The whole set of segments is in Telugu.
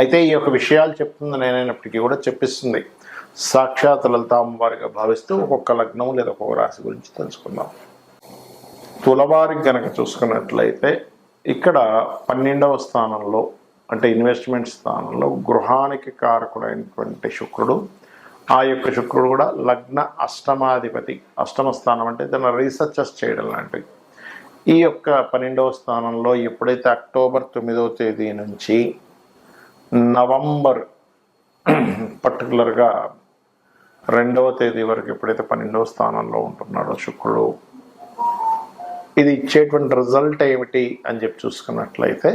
అయితే ఈ యొక్క విషయాలు చెప్తుంది నేనైనప్పటికీ కూడా చెప్పిస్తుంది. సాక్షాత్ లలితామ్మవారిగా భావిస్తూ ఒక్కొక్క లగ్నం లేదా ఒక్కొక్క రాశి గురించి తెలుసుకుందాం. తులవారికి కనుక చూసుకున్నట్లయితే ఇక్కడ పన్నెండవ స్థానంలో అంటే ఇన్వెస్ట్మెంట్ స్థానంలో గృహానికి కారకుడైనటువంటి శుక్రుడు ఆ యొక్క శుక్రుడు కూడా లగ్న అష్టమాధిపతి అష్టమ స్థానం అంటే దాన్ని రీసెర్చెస్ చేయడం లాంటివి. ఈ యొక్క పన్నెండవ స్థానంలో ఎప్పుడైతే అక్టోబర్ తొమ్మిదవ తేదీ నుంచి నవంబర్ పర్టికులర్గా రెండవ తేదీ వరకు ఎప్పుడైతే పన్నెండవ స్థానంలో ఉంటున్నాడో శుక్రుడు ఇది ఇచ్చేటువంటి రిజల్ట్ ఏమిటి అని చెప్పి చూసుకున్నట్లయితే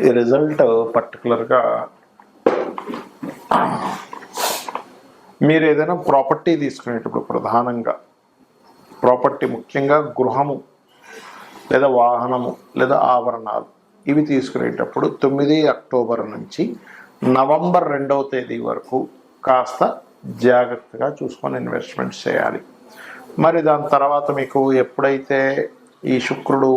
ఈ రిజల్ట్ పర్టికులర్గా మీరు ఏదైనా ప్రాపర్టీ తీసుకునేటప్పుడు ప్రధానంగా ప్రాపర్టీ ముఖ్యంగా గృహము లేదా వాహనము లేదా ఆభరణాలు ఇవి తీసుకునేటప్పుడు తొమ్మిది అక్టోబర్ నుంచి నవంబర్ రెండవ తేదీ వరకు కాస్త జాగ్రత్తగా చూసుకొని ఇన్వెస్ట్మెంట్స్ చేయాలి. మరి దాని తర్వాత మీకు ఎప్పుడైతే ఈ శుక్రుడు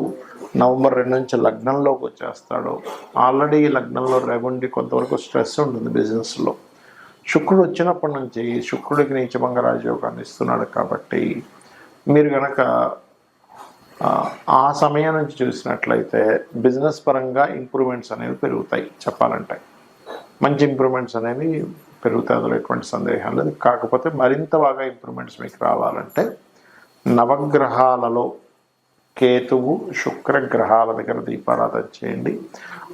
నవంబర్ రెండు నుంచి లగ్నంలోకి వచ్చేస్తాడో ఆల్రెడీ లగ్నంలో రేగుండి కొంతవరకు స్ట్రెస్ ఉంటుంది బిజినెస్లో శుక్రుడు వచ్చినప్పటి నుంచి శుక్రుడికి నీచభంగ రాజయోగాన్ని ఇస్తున్నాడు కాబట్టి మీరు కనుక ఆ సమయం నుంచి చూసినట్లయితే బిజినెస్ పరంగా ఇంప్రూవ్మెంట్స్ అనేవి పెరుగుతాయి చెప్పాలంటే. మంచి ఇంప్రూవ్మెంట్స్ అనేవి పెరుగుతాయి అందులో ఎటువంటి సందేహం లేదు. కాకపోతే మరింత బాగా ఇంప్రూవ్మెంట్స్ మీకు రావాలంటే నవగ్రహాలలో కేతువు శుక్ర గ్రహాల దగ్గర దీపారాధన చేయండి.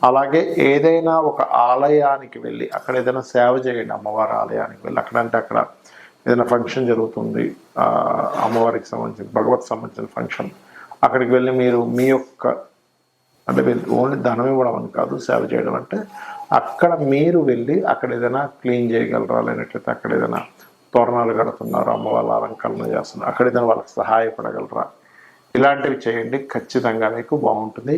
అలాగే ఏదైనా ఒక ఆలయానికి వెళ్ళి అక్కడ ఏదైనా సేవ చేయండి అమ్మవారి ఆలయానికి వెళ్ళి. అక్కడంటే అక్కడ ఏదైనా ఫంక్షన్ జరుగుతుంది. అమ్మవారికి సంబంధించిన భగవత్ సంబంధించిన ఫంక్షన్ అక్కడికి వెళ్ళి మీరు మీ యొక్క అంటే ఓన్లీ ధనం ఇవ్వడం అని కాదు సేవ చేయడం అంటే అక్కడ మీరు వెళ్ళి అక్కడ ఏదైనా క్లీన్ చేయగలరా లేనట్లయితే అక్కడ ఏదైనా తోరణాలు కడుతున్నారు అమ్మ వాళ్ళ అలంకరణ చేస్తున్నారు అక్కడ ఏదైనా వాళ్ళకి సహాయపడగలరా? ఇలాంటివి చేయండి ఖచ్చితంగా మీకు బాగుంటుంది.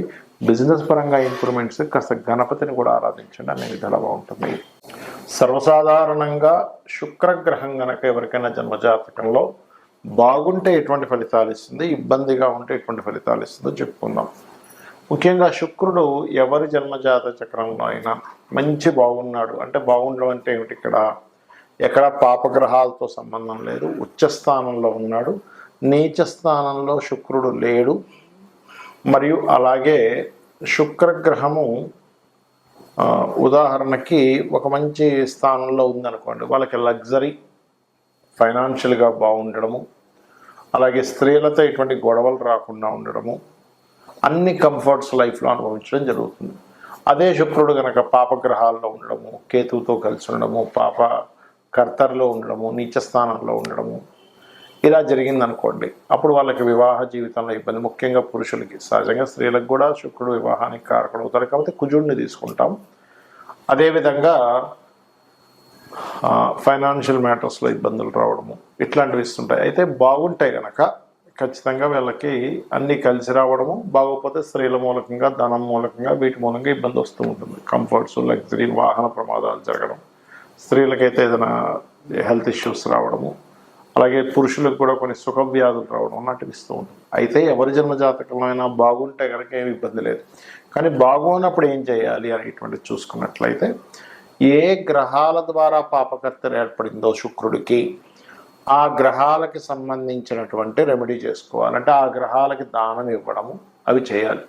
బిజినెస్ పరంగా ఇంప్రూవ్మెంట్స్ కాస్త గణపతిని కూడా ఆరాధించండి అనే విధాలు బాగుంటుంది. సర్వసాధారణంగా శుక్రగ్రహం కనుక ఎవరికైనా జన్మజాతకంలో బాగుంటే ఎటువంటి ఫలితాలు ఇస్తుంది? ఇబ్బందిగా ఉంటే ఎటువంటి ఫలితాలు ఇస్తుందో చెప్పుకుందాం. ముఖ్యంగా శుక్రుడు ఎవరి జన్మజాత చక్రంలో అయినా మంచి బాగున్నాడు. అంటే బాగుండడం అంటే ఏమిటి ఇక్కడ? ఎక్కడ పాపగ్రహాలతో సంబంధం లేదు. ఉచ్చస్థానంలో ఉన్నాడు. నీచ స్థానంలో శుక్రుడు లేడు. మరియు అలాగే శుక్రగ్రహము ఉదాహరణకి ఒక మంచి స్థానంలో ఉందనుకోండి. వాళ్ళకి లగ్జరీ ఫైనాన్షియల్గా బాగుండడము అలాగే స్త్రీలతో ఎటువంటి గొడవలు రాకుండా ఉండడము అన్ని కంఫర్ట్స్ లైఫ్లో అనుభవించడం జరుగుతుంది. అదే శుక్రుడు కనుక పాపగ్రహాల్లో ఉండడము కేతువుతో కలిసి ఉండడము పాప కర్తర్లో ఉండడము నీచ స్థానంలో ఉండడము ఇలా జరిగింది అనుకోండి అప్పుడు వాళ్ళకి వివాహ జీవితంలో ఇబ్బంది. ముఖ్యంగా పురుషులకి సహజంగా స్త్రీలకు కూడా శుక్రుడు వివాహానికి కారకుడు అవుతారు కాబట్టి కుజుడిని తీసుకుంటాం. అదేవిధంగా ఫైనాన్షియల్ మ్యాటర్స్లో ఇబ్బందులు రావడము ఇట్లాంటివి ఇస్తుంటాయి. అయితే బాగుంటాయి కనుక ఖచ్చితంగా వీళ్ళకి అన్నీ కలిసి రావడము బాగోకపోతే స్త్రీల మూలకంగా ధనం మూలకంగా వీటి మూలంగా ఇబ్బంది వస్తూ ఉంటుంది. కంఫర్ట్స్ లగ్జరీ వాహన ప్రమాదాలు జరగడం స్త్రీలకైతే ఏదైనా హెల్త్ ఇష్యూస్ రావడము అలాగే పురుషులకు కూడా కొన్ని సుఖ వ్యాధులు రావడం అన్నట్టు ఇస్తూ ఉంటుంది. అయితే ఎవరి జన్మ జాతకంలో అయినా బాగుంటే కనుక ఏమి ఇబ్బంది లేదు. కానీ బాగున్నప్పుడు ఏం చేయాలి అనేటువంటి చూసుకున్నట్లయితే ఏ గ్రహాల ద్వారా పాపకర్తలు ఏర్పడిందో శుక్రుడికి ఆ గ్రహాలకి సంబంధించినటువంటి రెమెడీ చేసుకోవాలంటే ఆ గ్రహాలకి దానం ఇవ్వడము అవి చేయాలి.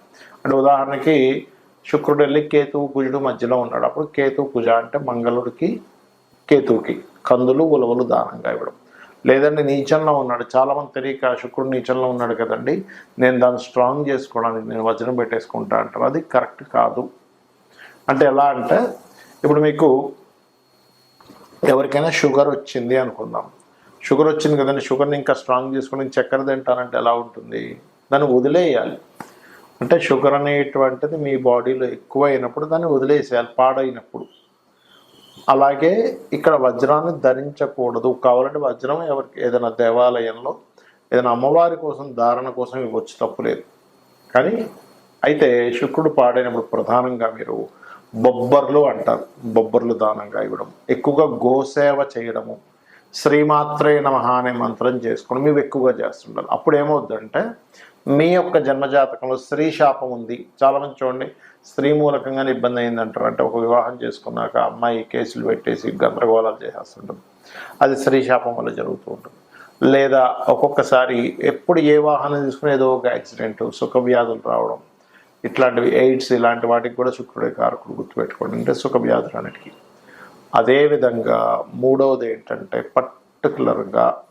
అంటే ఉదాహరణకి శుక్రుడు వెళ్ళి కేతువు కుజుడు మధ్యలో ఉన్నాడు. అప్పుడు కేతువు కుజ అంటే మంగళుడికి కేతువుకి కందులు ఉలవలు దానంగా ఇవ్వడం. లేదంటే నీచంలో ఉన్నాడు. చాలామంది తెలియక శుక్రుడు నీచంలో ఉన్నాడు కదండి. నేను దాన్ని స్ట్రాంగ్ చేసుకోవడానికి నేను వజ్రం పెట్టేసుకుంటా అంటారు. అది కరెక్ట్ కాదు. అంటే ఎలా అంటే ఇప్పుడు మీకు ఎవరికైనా షుగర్ వచ్చింది అనుకుందాం. షుగర్ వచ్చింది కదండి షుగర్ని ఇంకా స్ట్రాంగ్ చేసుకుని చక్కెర తింటానంటే ఎలా ఉంటుంది? దాన్ని వదిలేయాలి. అంటే షుగర్ అనేటువంటిది మీ బాడీలో ఎక్కువ అయినప్పుడు దాన్ని వదిలేసేయాలి పాడైనప్పుడు. అలాగే ఇక్కడ వజ్రాన్ని ధరించకూడదు. కావాలంటే వజ్రం ఎవరికి ఏదైనా దేవాలయంలో ఏదైనా అమ్మవారి కోసం ధారణ కోసం ఇవ్వచ్చు తప్పులేదు కానీ అయితే శుక్రుడు పాడైనప్పుడు ప్రధానంగా మీరు బొబ్బర్లు అంటారు. బొబ్బర్లు దానంగా ఇవ్వడం. ఎక్కువగా గోసేవ చేయడము. శ్రీమాత్రే నమ అనే మంత్రం చేసుకోవడం ఇవి ఎక్కువగా చేస్తుంటారు. అప్పుడు ఏమవుద్దంటే మీ యొక్క జన్మజాతకంలో స్త్రీ శాపం ఉంది. చాలామంది చూడండి స్త్రీ మూలకంగానే ఇబ్బంది అయిందంటారు. అంటే ఒక వివాహం చేసుకున్నాక అమ్మాయి కేసులు పెట్టేసి గందరగోళాలు చేసేస్తుంటుంది అది స్త్రీ శాపం వల్ల జరుగుతూ ఉంటుంది. లేదా ఒక్కొక్కసారి ఎప్పుడు ఏ వాహనం తీసుకుని ఏదో ఒక యాక్సిడెంట్ సుఖ వ్యాధులు రావడం ఇట్లాంటివి ఎయిడ్స్ ఇలాంటి వాటికి కూడా శుక్రుడే కారకుడు గుర్తుపెట్టుకోండి. అంటే సుఖ వ్యాధులు అన్నిటికీ అదేవిధంగా మూడవది ఏంటంటే పర్టికులర్గా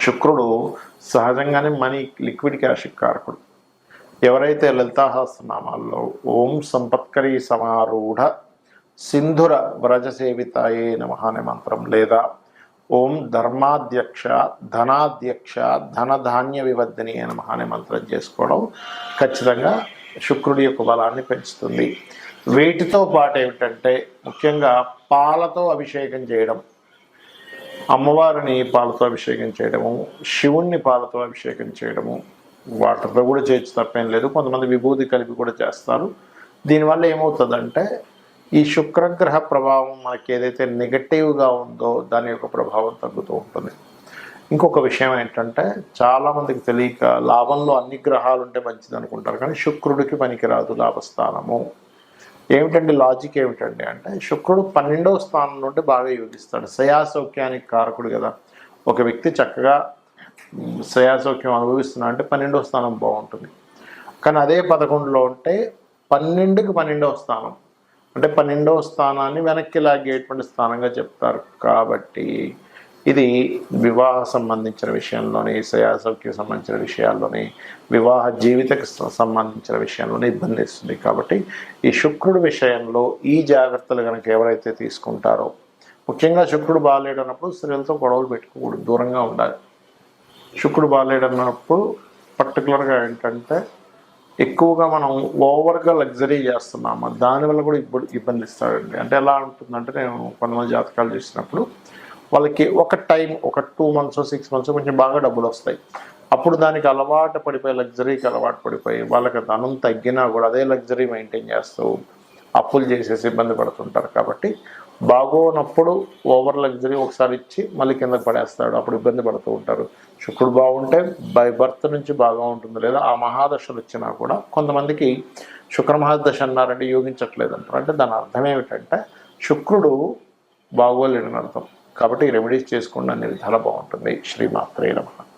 శుక్రుడు సహజంగానే మనీ లిక్విడ్ క్యాష్ కారకుడు. ఎవరైతే లలితాహాస్నామాల్లో ఓం సంపత్కరీ సమారూఢ సింధుర వ్రజసేవితాయే నమ అనే మంత్రం లేదా ఓం ధర్మాధ్యక్ష ధనాధ్యక్ష ధనధాన్య వివర్ధని నమ అనే మంత్రం చేసుకోవడం ఖచ్చితంగా శుక్రుడి యొక్క బలాన్ని పెంచుతుంది. వీటితో పాటు ఏమిటంటే ముఖ్యంగా పాలతో అభిషేకం చేయడం అమ్మవారిని పాలతో అభిషేకం చేయడము శివుణ్ణి పాలతో అభిషేకం చేయడము వాటర్తో కూడా చేయొచ్చు తప్పేం లేదు. కొంతమంది విభూతి కలిపి కూడా చేస్తారు. దీనివల్ల ఏమవుతుందంటే ఈ శుక్రగ్రహ ప్రభావం మనకి ఏదైతే నెగటివ్గా ఉందో దాని యొక్క ప్రభావం తగ్గుతూ ఉంటుంది. ఇంకొక విషయం ఏంటంటే చాలామందికి తెలియక లాభంలో అన్ని గ్రహాలు ఉంటే మంచిది అనుకుంటారు కానీ శుక్రుడికి పనికిరాదు లాభస్థానము. ఏమిటండి లాజిక్ ఏమిటండి అంటే శుక్రుడు పన్నెండవ స్థానం నుండి బాగా యోగిస్తాడు. శయాసౌఖ్యానికి కారకుడు కదా. ఒక వ్యక్తి చక్కగా మ్, అనుభవిస్తున్నా అంటే పన్నెండవ స్థానం బాగుంటుంది. కానీ అదే పదకొండులో ఉంటే పన్నెండుకి పన్నెండవ స్థానం. అంటే పన్నెండవ స్థానాన్ని వెనక్కి లాగేటువంటి స్థానంగా చెప్తారు. కాబట్టి ఇది వివాహ సంబంధించిన విషయంలోని శయాసౌఖ్యం సంబంధించిన విషయాల్లోని వివాహ జీవితకు సంబంధించిన విషయంలోనే ఇబ్బంది ఇస్తుంది కాబట్టి ఈ శుక్రుడు విషయంలో ఈ జాగ్రత్తలు కనుక ఎవరైతే తీసుకుంటారో ముఖ్యంగా శుక్రుడు బాగాలేడు అన్నప్పుడు స్త్రీలతో గొడవలు పెట్టుకోకూడదు దూరంగా ఉండాలి. శుక్రుడు బాగాలేడు అన్నప్పుడు పర్టికులర్గా ఏంటంటే ఎక్కువగా మనం ఓవర్గా లగ్జరీ చేస్తున్నాము? దానివల్ల కూడా ఇప్పుడు ఇబ్బంది ఇస్తాడండి. అంటే ఎలా ఉంటుందంటే నేను కొంతమంది జాతకాలు చేసినప్పుడు వాళ్ళకి ఒక టైం ఒక టూ మంత్స్ సిక్స్ మంత్స్ కొంచెం బాగా డబ్బులు వస్తాయి. అప్పుడు దానికి అలవాటు పడిపోయి లగ్జరీకి అలవాటు పడిపోయి వాళ్ళకి ధనం తగ్గినా కూడా అదే లగ్జరీ మెయింటైన్ చేస్తూ అప్పులు చేసేసి ఇబ్బంది పడుతుంటారు కాబట్టి బాగోనప్పుడు ఓవర్ లగ్జరీ ఒకసారి ఇచ్చి మళ్ళీ కిందకు పడేస్తాడు. అప్పుడు ఇబ్బంది పడుతూ ఉంటారు. శుక్రుడు బాగుంటే బై బర్త్ నుంచి బాగా ఉంటుంది. లేదా ఆ మహాదశలు వచ్చినా కూడా కొంతమందికి శుక్ర మహాదశ అన్నారంటే యోగించట్లేదు అంటారు అంటే దాని అర్థం ఏమిటంటే శుక్రుడు బాగోలేడని అర్థం. కాబట్టి రెమెడీస్ చేసుకోండి. అనే విధాలు బాగుంటుంది. శ్రీమాత్రేయ నమః.